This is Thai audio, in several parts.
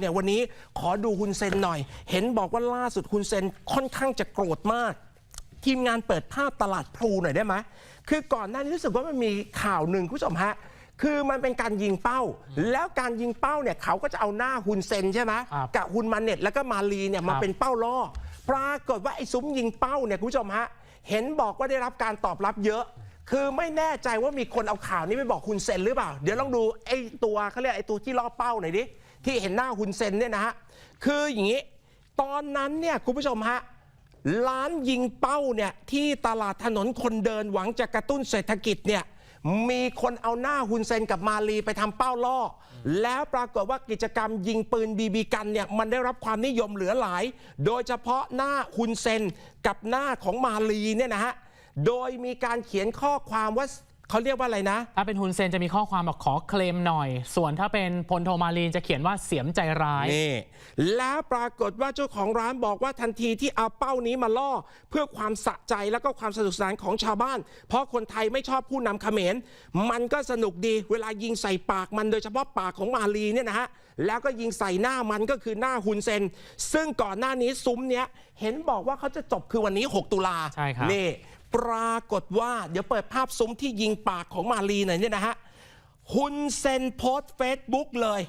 เนี่ยวันนี้ขอดูคุณเซนหน่อย เห็นบอกว่าล่าสุดคุณเซนค่อนข้างจะโกรธมาก ทีมงานเปิดภาพตลาดพลูหน่อยได้ไหมคือก่อนหน้านี้รู้สึกว่ามันมีข่าวหนึ่งคุณผู้ชมฮะคือมันเป็นการยิงเป้า แล้วการยิงเป้าเนี่ยเขาก็จะเอาหน้าฮุนเซนใช่ไหมครับกับฮุนมาเน็ตแล้วก็มาลีเนี่ยมาครับเป็นเป้าล่อ ปรากฏว่าไอ้ซุ้มยิงเป้าเนี่ยคุณผู้ชมฮะเห็นบอกว่าได้รับการตอบรับเยอะคือไม่แน่ใจว่ามีคนเอาข่าวนี้ไปบอกคุณเซนหรือเปล่า เดี๋ยวลองดูไอ้ตัวเขาเรียกไอ้ตัวที่ล่อเป้าหน่อยดิ ที่เห็นหน้าคุณเซนเนี่ยนะฮะคืออย่างนี้ ตอนนั้นเนี่ยคุณผู้ชมฮะร้านยิงเป้าเนี่ยที่ตลาดถนนคนเดินหวังจะกระตุ้นเศรษฐกิจเนี่ยมีคนเอาหน้าฮุนเซนกับมาลีไปทำเป้าล่อ แล้วปรากฏว่ากิจกรรมยิงปืนบีบีกันเนี่ยมันได้รับความนิยมเหลือหลาย โดยเฉพาะหน้าฮุนเซนกับหน้าของมาลีเนี่ยนะฮะโดยมีการเขียนข้อความว่า เขาเรียกว่าอะไรนะ ถ้าเป็นฮุนเซนจะมีข้อความบอกขอเคลมหน่อย ส่วนถ้าเป็นพลโทมาลีนจะเขียนว่าเสียมใจร้าย นี่ แล้วปรากฏว่าเจ้าของร้านบอกว่าทันทีที่เอาเป้านี้มาล่อ เพื่อความสะใจแล้วก็ความสนุกสนานของชาวบ้าน เพราะคนไทยไม่ชอบผู้นำเขมร มันก็สนุกดีเวลายิงใส่ปากมันโดยเฉพาะปากของมาลีเนี่ยนะฮะแล้วก็ยิงใส่หน้ามันก็คือหน้าฮุนเซน ซึ่งก่อนหน้านี้ซุ้มเนี้ยเห็นบอกว่าเขาจะจบคือวันนี้ 6 ตุลาใช่ครับนี่ ปรากฏว่า เดี๋ยวเปิดภาพซุ้มที่ยิงปากของมาลีหน่อยเนี่ยนะฮะฮุนเซนโพสต์เฟซบุ๊กเลย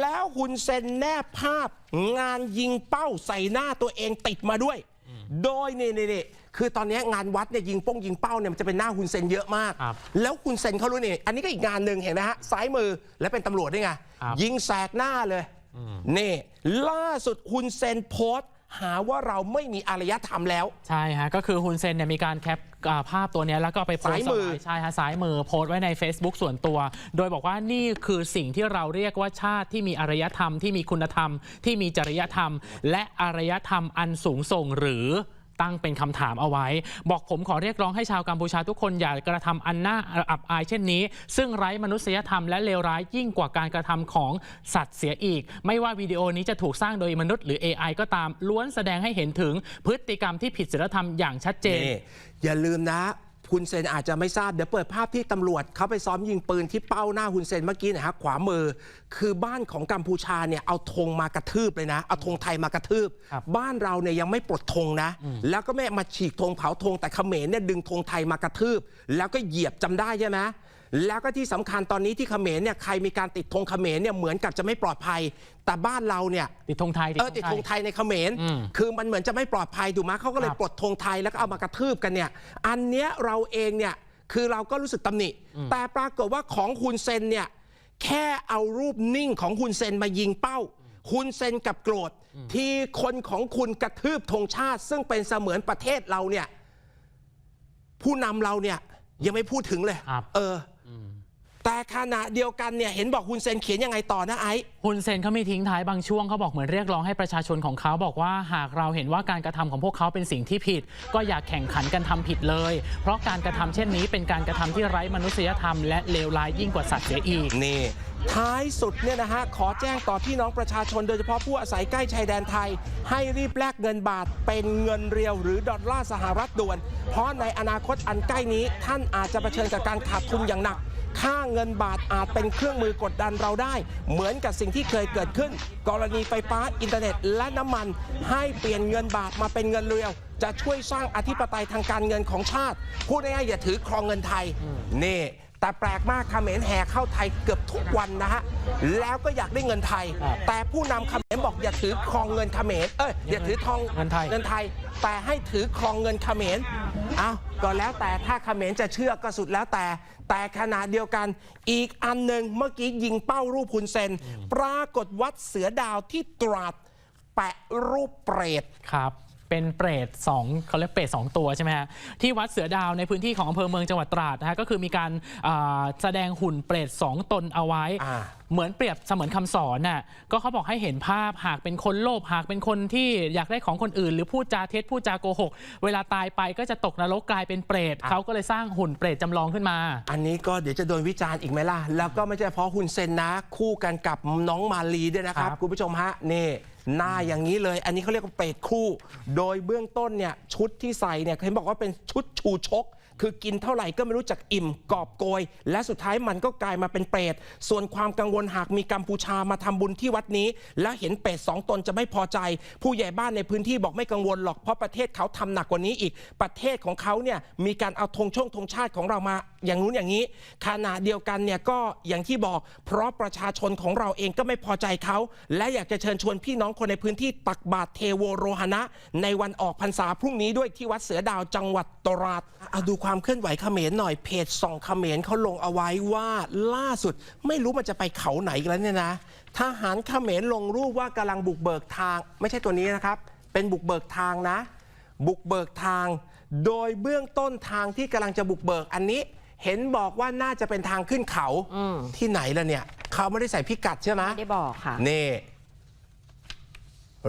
แล้วฮุนเซนแนบภาพงานยิงเป้าใส่หน้าตัวเองติดมาด้วย โดยนี่นี่นี่คือตอนนี้งานวัดเนี่ยยิงป้งยิงเป้าเนี่ยมันจะเป็นหน้าฮุนเซนเยอะมากครับแล้วฮุนเซนเขารู้นี่อันนี้ก็อีกงานหนึ่งเห็นไหมฮะซ้ายมือและเป็นตำรวจด้วยไงครับยิงแสกหน้าเลยนี่ล่าสุดฮุนเซนโพสต์ หาว่าเราไม่มีอารยธรรมแล้ว ใช่ฮะก็คือฮุนเซนเนี่ยมีการแคปอ่าภาพตัวเนี้ยแล้วก็ไปโพสต์ซ้ายมือเไว้ใช่ฮะซ้ายมือโพสต์ไว้ใน Facebook ส่วนตัว โดยบอกว่านี่คือสิ่งที่เราเรียกว่าชาติที่มีอารยธรรมที่มีคุณธรรม ที่มีจริยธรรม และอารยธรรมอันสูงส่งหรือ ตั้งเป็นคำถามเอาไว้ บอกผมขอเรียกร้องให้ชาวกัมพูชาทุกคนอย่ากระทำอันน่าอับอายเช่นนี้ ซึ่งไร้มนุษยธรรมและเลวร้ายยิ่งกว่าการกระทำของสัตว์เสียอีก ไม่ว่าวิดีโอนี้จะถูกสร้างโดยมนุษย์หรือ AI ก็ตามล้วนแสดงให้เห็นถึงพฤติกรรมที่ผิดศีลธรรมอย่างชัดเจนนอย่าลืมนะ คุณเซนอาจจะไม่ทราบ เดี๋ยวเปิดภาพที่ตำรวจเขาไปซ้อมยิงปืนที่เป้าหน้าคุณเซนเมื่อกี้นะฮะขวามือ คือบ้านของกัมพูชาเนี่ยเอาธงมากระทืบเลยนะ เอาธงไทยมากระทืบครับบ้านเราเนี่ยยังไม่ปลดธงนะ แล้วก็ไม่มาฉีกธงเผาธงแต่เขมรเนี่ยดึงธงไทยมากระทืบ แล้วก็เหยียบจำได้ใช่ไหม แล้วก็ที่สำคัญตอนนี้ที่เขมรเนี่ยใครมีการติดธงเขมรเนี่ยเหมือนกับจะไม่ปลอดภัย แต่บ้านเราเนี่ยติดธงไทยเออติดธงไทยในเขมรอืมคือมันเหมือนจะไม่ปลอดภัยถูกไหมเขาก็เลยครับปลดธงไทยแล้วก็เอามากระทืบกันเนี่ย อันเนี้ยเราเองเนี่ยคือเราก็รู้สึกตำหนิ แต่ปรากฏว่าของคุณเซนเนี่ยแค่เอารูปนิ่งของคุณเซนมายิงเป้าคุณเซนกับโกรธที่คนของคุณกระทืบธงชาติ ซึ่งเป็นเสมือนประเทศเราเนี่ย ผู้นำเราเนี่ย ยังไม่พูดถึงเลยครับเอออ แต่ขณะเดียวกันเนี่ยเห็นบอกคุณเซนเขียนยังไงต่อนะไอ้ฮุนเซนเขามีทิ้งท้ายบางช่วงเขาบอกเหมือนเรียกร้องให้ประชาชนของเขาบอกว่าหากเราเห็นว่าการกระทำของพวกเขาเป็นสิ่งที่ผิด ก็อย่าแข่งขันกันทำผิดเลย เพราะการกระทำเช่นนี้เป็นการกระทำที่ไร้มนุษยธรรมและเลวร้ายยิ่งกว่าสัตว์เสียอีกนี่ท้ายสุดเนี่ยนะฮะขอแจ้งต่อพี่น้องประชาชนโดยเฉพาะผู้อาศัยใกล้ชายแดนไทย ให้รีบแลกเงินบาทเป็นเงินเรียวหรือดอลลาร์สหรัฐด่วน เพราะในอนาคตอันใกล้นี้ท่านอาจจะเผชิญกับการขาดทุนอย่างหนัก ค่าเงินบาทอาจเป็นเครื่องมือกดดันเราได้ เหมือนกับสิ่งที่เคยเกิดขึ้น กรณีไฟฟ้าอินเทอร์เน็ต และน้ำมัน ให้เปลี่ยนเงินบาทมาเป็นเงินเรียวจะช่วยสร้างอธิปไตยทางการเงินของชาติ พูดง่ายๆอย่าถือครองเงินไทย นี่ แต่แปลกมากเขมรแห่เข้าไทยเกือบทุกวันนะฮะ แล้วก็อยากได้เงินไทยครับแต่ผู้นำเขมรบอกอย่าถือครองเงินเขมร เอ้ยอย่าถือทองเงินไทยเงินไทยแต่ให้ถือครองเงินเขมร เอาก็แล้วแต่ถ้าเขมรจะเชื่อก็สุดแล้วแต่ แต่ขณะเดียวกัน อีกอันหนึ่งเมื่อกี้ยิงเป้ารูปพุนเซน ปรากฏวัดเสือดาวที่ตราดแปะรูปเปรตครับ เป็นเปรตสองเขาเรียกเปรตสองตัวใช่ไหมฮะที่วัดเสือดาวในพื้นที่ของอำเภอเมืองจังหวัดตราดนะฮะก็คือมีการอ่าแสดงหุ่นเปรตสองตนเอาไว้ อ่า เหมือนเปรียบเสมือนคำสอนน่ะก็เขาบอกให้เห็นภาพหากเป็นคนโลภหากเป็นคนที่อยากได้ของคนอื่น หรือพูดจาเท็จพูดจาโกหก เวลาตายไปก็จะตกนรกกลายเป็นเปรตเขาก็เลยสร้างหุ่นเปรตจำลองขึ้นมา อันนี้ก็เดี๋ยวจะโดนวิจารณ์อีกไหมล่ะ แล้วก็ไม่ใช่เฉพาะฮุนเซนนะ คู่กันกับน้องมาลีด้วยนะครับ ครับ คุณผู้ชมฮะ นี่ หน้าอย่างนี้เลย อันนี้เขาเรียกว่าเปรตคู่ โดยเบื้องต้นเนี่ยชุดที่ใส่เนี่ยเห็นบอกว่าเป็นชุดชูชก คือกินเท่าไหร่ก็ไม่รู้จักอิ่มกอบโกย และสุดท้ายมันก็กลายมาเป็นเปรตส่วนความกังวลหากมีกัมพูชามาทำบุญที่วัดนี้ แล้วเห็นเปรตสองตนจะไม่พอใจ ผู้ใหญ่บ้านในพื้นที่บอกไม่กังวลหรอกเพราะประเทศเขาทำหนักกว่านี้อีก ประเทศของเขาเนี่ยมีการเอาธงช่งธงชาติของเรามา อย่างนู้นอย่างนี้ขณะเดียวกันเนี่ยก็อย่างที่บอก เพราะประชาชนของเราเองก็ไม่พอใจเขา และอยากจะเชิญชวนพี่น้องคนในพื้นที่ตักบาตรเทโวโรหณะ ในวันออกพรรษาพรุ่งนี้ด้วยที่วัดเสือดาวจังหวัดตราดเอาดูความเคลื่อนไหวเขมรหน่อยเพจส่องเขมรเขาลงเอาไว้ว่าล่าสุดไม่รู้มันจะไปเขาไหนอีกแล้วเนี่ยนะทหารเขมรลงรูปว่ากำลังบุกเบิกทาง ไม่ใช่ตัวนี้นะครับ เป็นบุกเบิกทางนะ บุกเบิกทาง โดยเบื้องต้นทางที่กำลังจะบุกเบิกอันนี้ เห็นบอกว่าน่าจะเป็นทางขึ้นเขาอืมที่ไหนล่ะเนี่ย เขาไม่ได้ใส่พิกัดใช่ไหมไม่ได้บอกค่ะนี่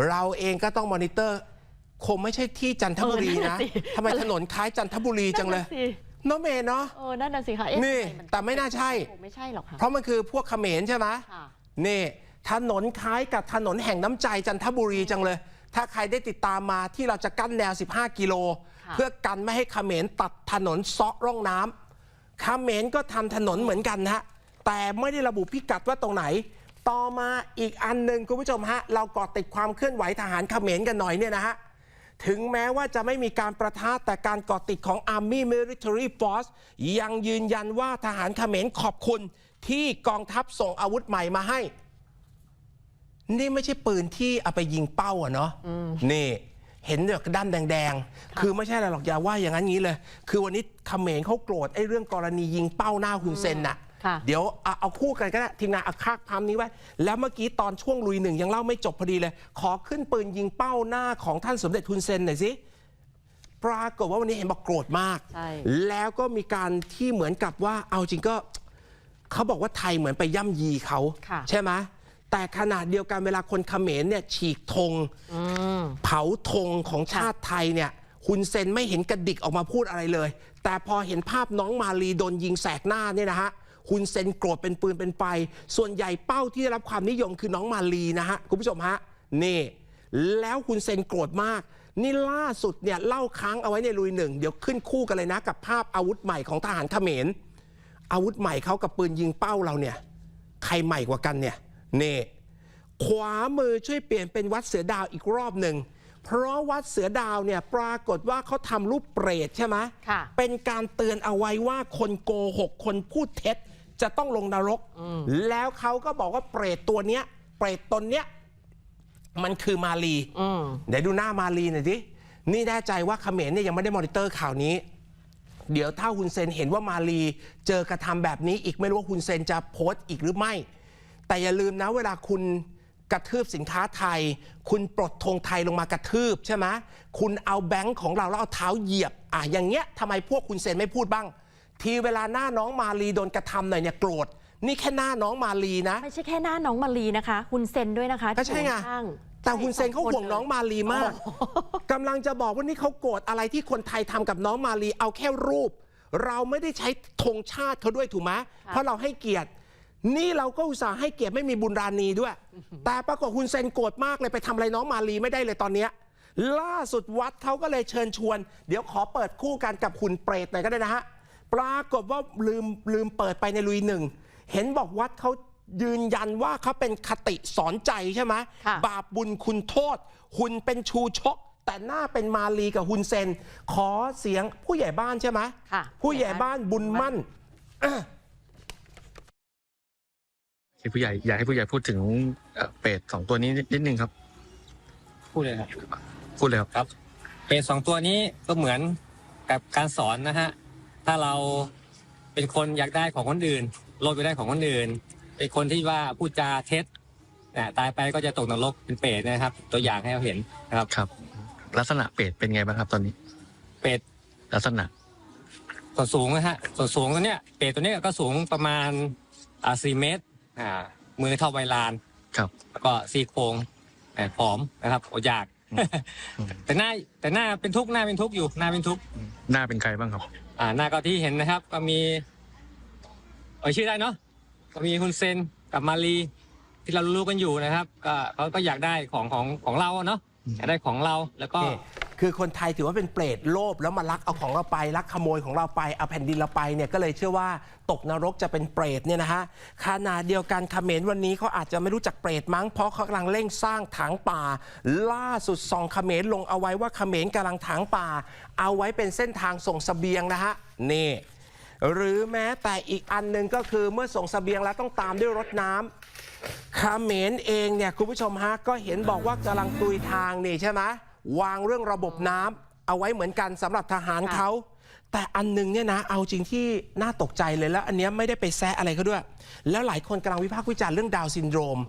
เราเองก็ต้องมอนิเตอร์ คงไม่ใช่ที่จันทบุรีเออนั่นะนน่ะสิทำไมถนนคล้ายจันทบุรีจังเลยนั่นน่ะสิเน้องเมย์เนาะเออนั่นน่ะสิคะเอ๊ะนี่ทำนแต่ไม่น่าใช่คงไม่ใช่หรอกค่ะเพราะมันคือพวกเขมรใช่ไหมค่ะนี่ถนนคล้ายกับถนนแห่งน้ำใจจันทบุรีจังเลย ถ้าใครได้ติดตามมาที่เราจะกั้นแนว 15 กิโลค่ะเพื่อกันไม่ให้เขมรตัดถนนเซาะร่องน้ำ เขมรก็ทำถนนเหมือนกันนะฮะแต่ไม่ได้ระบุพิกัดว่าตรงไหน ต่อมาอีกอันหนึ่งคุณผู้ชมฮะเราเกาะติดความเคลื่อนไหวทหารเขมรกันหน่อยเนี่ยนะฮะถึงแม้ว่าจะไม่มีการประทะแต่การเกาะติดของ Army Military Force ยังยืนยันว่าทหารเขมรขอบคุณที่กองทัพส่งอาวุธใหม่มาให้ นี่ไม่ใช่ปืนที่เอาไปยิงเป้าอะเนาะนี่ เห็นแบบด้านแดงๆ คือไม่ใช่อะไรหรอกอย่าว่าอย่างนั้นงี้เลย คือวันนี้เขมรเขาโกรธไอ้เรื่องกรณียิงเป้าหน้าฮุนเซนน่ะ ค่ะเดี๋ยวเอาเอาคู่กันก็ได้ทีมงานเอาคากพามนี้ไว้ แล้วเมื่อกี้ตอนช่วงลุยหนึ่งยังเล่าไม่จบพอดีเลย ขอขึ้นปืนยิงเป้าหน้าของท่านสมเด็จฮุนเซนหน่อยสิ ปรากฏว่าวันนี้เห็นบอกโกรธมาก ใช่ แล้วก็มีการที่เหมือนกับว่าเอาจริงก็ เขาบอกว่าไทยเหมือนไปย่ำยีเขาค่ะ ใช่ไหม แต่ขนาดเดียวกันเวลาคนเขมรเนี่ยฉีกธงอืมเผาธงของชาติไทยเนี่ยฮุนเซนไม่เห็นกระดิกออกมาพูดอะไรเลย แต่พอเห็นภาพน้องมาลีโดนยิงแสกหน้าเนี่ยนะฮะฮุนเซนโกรธเป็นปืนเป็นไฟส่วนใหญ่เป้าที่ได้รับความนิยมคือน้องมาลีนะฮะคุณผู้ชมฮะนี่แล้วฮุนเซนโกรธมาก นี่ล่าสุดเนี่ยเล่าค้างเอาไว้ในลุยหนึ่งเดี๋ยวขึ้นคู่กันเลยนะ กับภาพอาวุธใหม่ของทหารเขมรอาวุธใหม่เขากับปืนยิงเป้าเราเนี่ย ใครใหม่กว่ากันเนี่ย นี่ ขวามือช่วยเปลี่ยนเป็นวัดเสือดาวอีกรอบหนึ่ง เพราะวัดเสือดาวเนี่ยปรากฏว่าเขาทำรูปเปรตใช่ไหมค่ะเป็นการเตือนเอาไว้ว่าคนโกหกคนพูดเท็จจะต้องลงนรก แล้วเขาก็บอกว่าเปรตตัวเนี้ย เปรตตนเนี้ย มันคือมาลีอืมเดี๋ยวดูหน้ามาลีหน่อยสินี่แน่ใจว่าเขมรเนี่ยยังไม่ได้มอนิเตอร์ข่าวนี้ เดี๋ยวถ้าฮุนเซนเห็นว่ามาลี เจอกระทำแบบนี้อีกไม่รู้ว่าฮุนเซนจะโพสต์อีกหรือไม่ แต่อย่าลืมนะเวลาคุณกระทืบสินค้าไทย คุณปลดธงไทยลงมากระทืบใช่ไหมคุณเอาแบงค์ของเราแล้วเอาเท้าเหยียบ อะอย่างเงี้ยทำไมพวกคุณเซนไม่พูดบ้าง ทีเวลาหน้าน้องมาลีโดนกระทำหน่อยเนี่ยโกรธนี่แค่หน้าน้องมาลีนะ ไม่ใช่แค่หน้าน้องมารีนะคะคุณเซนด้วยนะคะก็ใช่ไงที่อยู่ข้างแต่ฮุนเซนเขาห่วงน้องมาลีมากกำลังจะบอกว่านี่เขาโกรธอะไรที่คนไทยทำกับน้องมาลีเอาแค่รูป เราไม่ได้ใช้ธงชาติเขาด้วยถูกไหมเพราะเราให้เกียรติ นี่เราก็อุตส่าห์ให้เกียรติไม่มีบุญรานีด้วย แต่ปรากฏฮุนเซนโกรธมากเลยไปทำอะไรน้องมาลีไม่ได้เลยตอนเนี้ยล่าสุดวัดเขาก็เลยเชิญชวน เดี๋ยวขอเปิดคู่กันกับหุ่นเปรตหน่อยก็ได้นะฮะ ปรากฏว่าลืมลืมเปิดไปในลุยหนึ่ง เห็นบอกวัดเขายืนยันว่าเขาเป็นคติสอนใจใช่ไหมค่ะ บาปบุญคุณโทษหุ่นเป็นชูชก แต่หน้าเป็นมาลีกับฮุนเซน ขอเสียงผู้ใหญ่บ้านใช่ไหม ค่ะผู้ใหญ่บ้านบุญมั่น ให้ผู้ใหญ่อยากให้ผู้ใหญ่พูดถึงเอ่อเป็ดสองตัวนี้นิดนิดนึงครับ พูดเลยครับ พูดเลยครับครับเป็ดสองตัวนี้ก็เหมือนกับการสอนนะฮะ ถ้าเราเป็นคนอยากได้ของคนอื่น โลภไปได้ของคนอื่น เป็นคนที่ว่าพูดจาเท็จนะตายไปก็จะตกนรกเป็นเปรตนะครับ ตัวอย่างให้เราเห็นนะครับ ครับ ลักษณะเป็ดเป็นไงบ้างครับตอนนี้ เป็ดลักษณะส่วนสูงนะฮะ ส่วนสูงตัวเนี้ย เป็ดตัวเนี้ยก็สูงประมาณอ่าสี่เมตร อ่ามือเท่าใบลานครับ แล้วก็ซี่โครงแอบผอมนะครับอดอยาก อืม แต่หน้าแต่หน้าเป็นทุกข์หน้าเป็นทุกข์อยู่หน้าเป็นทุกข์หน้าเป็นใครบ้างครับอ่าหน้าก็ที่เห็นนะครับ ก็มีเอ่ยชื่อได้เนาะก็มีฮุนเซนกับมาลีที่เรารู้ๆกันอยู่นะครับ ก็เขาก็อยากได้ของของของเราอะเนาะอยากได้ของเราแล้วก็นี่ คือคนไทยถือว่าเป็นเปรตโลภแล้วมาลักเอาของเราไปลักขโมยของเราไปเอาแผ่นดินเราไปเนี่ยก็เลยเชื่อว่าตกนรกจะเป็นเปรตเนี่ยนะฮะขณะเดียวกันเขมรวันนี้เขาอาจจะไม่รู้จักเปรตมั้งเพราะเขากำลังเร่งสร้างถังป่า ล่าสุดส่องเขมรลงเอาไว้ว่าเขมรกำลังถังป่า เอาไว้เป็นเส้นทางส่งเสบียงนะฮะนี่หรือแม้แต่อีกอันหนึ่งก็คือเมื่อส่งเสบียงแล้วต้องตามด้วยรถน้ำเขมรเองเนี่ยคุณผู้ชมฮะก็เห็นบอกว่ากำลังตุยทางนี่ใช่ไหม วางเรื่องระบบน้ำเอาไว้เหมือนกันสำหรับทหารเขาแต่อันหนึงเนี่ยนะเอาจริงที่น่าตกใจเลยแล้ว อันเนี้ยไม่ได้ไปแซะอะไรเขาด้วย แล้วหลายคนกำลังวิพากษ์วิจารณ์เรื่องดาวน์ซินโดรม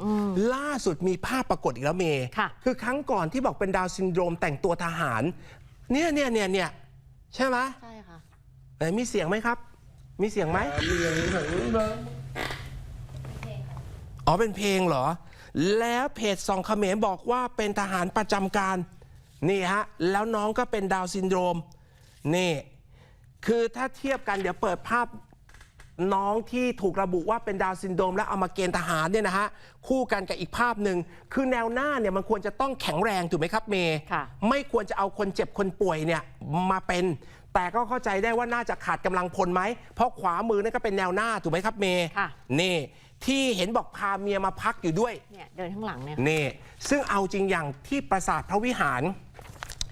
ล่าสุดมีภาพปรากฏอีกแล้วเมย์ค่ะคือครั้งก่อนที่บอกเป็นดาวน์ซินโดรมแต่งตัวทหาร เนี่ยเนี่ยเนี่ยเนี่ยใช่ไหมใช่ค่ะไหนมีเสียงไหมครับ มีเสียงไหมอ๋อเป็นเพลงเหรอ แล้วเพจสองเขมรบอกว่าเป็นทหารประจำการ นี่ฮะ แล้วน้องก็เป็นดาวน์ซินโดรม นี่ คือถ้าเทียบกันเดี๋ยวเปิดภาพน้องที่ถูกระบุว่าเป็นดาวน์ซินโดรม แล้วเอามาเกณฑ์ทหารเนี่ยนะฮะ คู่กันกับอีกภาพหนึ่ง คือแนวหน้าเนี่ยมันควรจะต้องแข็งแรงถูกไหมครับเมย์ค่ะไม่ควรจะเอาคนเจ็บคนป่วยเนี่ยมาเป็น แต่ก็เข้าใจได้ว่าน่าจะขาดกำลังพลไหม เพราะขวามือนั่นก็เป็นแนวหน้าถูกไหมครับเมย์ค่ะนี่ที่เห็นบอกพาเมียมาพักอยู่ด้วยเนี่ยเดินข้างหลังเนี่ยนี่ซึ่งเอาจริงอย่างที่ปราสาทพระวิหาร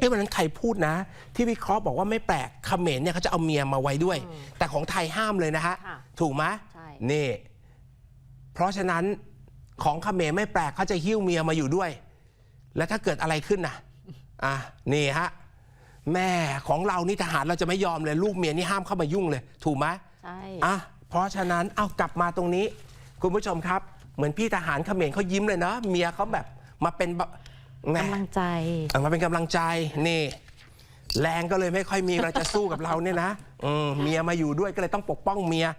เอ้วันนั้นใครพูดนะ ที่วิเคราะห์บอกว่าไม่แปลกเขมรเนี่ยเขาจะเอาเมียมาไว้ด้วย แต่ของไทยห้ามเลยนะฮะค่ะถูกไหมใช่ นี่ เพราะฉะนั้นของเขมรไม่แปลกเขาจะหิ้วเมียมาอยู่ด้วย แล้วถ้าเกิดอะไรขึ้นน่ะอะนี่ฮะแม่ของเรานี่ทหารเราจะไม่ยอมเลยลูกเมียนี่ห้ามเข้ามายุ่งเลย ถูกไหม ใช่ อะเพราะฉะนั้นเอากลับมาตรงนี้ คุณผู้ชมครับ เหมือนพี่ทหารเขมรเขายิ้มเลยนะเมียเขาแบบมาเป็นแบบ แหม่ กำลังใจเอามาเป็นกำลังใจนี่ แรงก็เลยไม่ค่อยมีเราจะสู้กับเราเนี่ยนะอืมเมียมาอยู่ด้วยก็เลยต้องปกป้องเมีย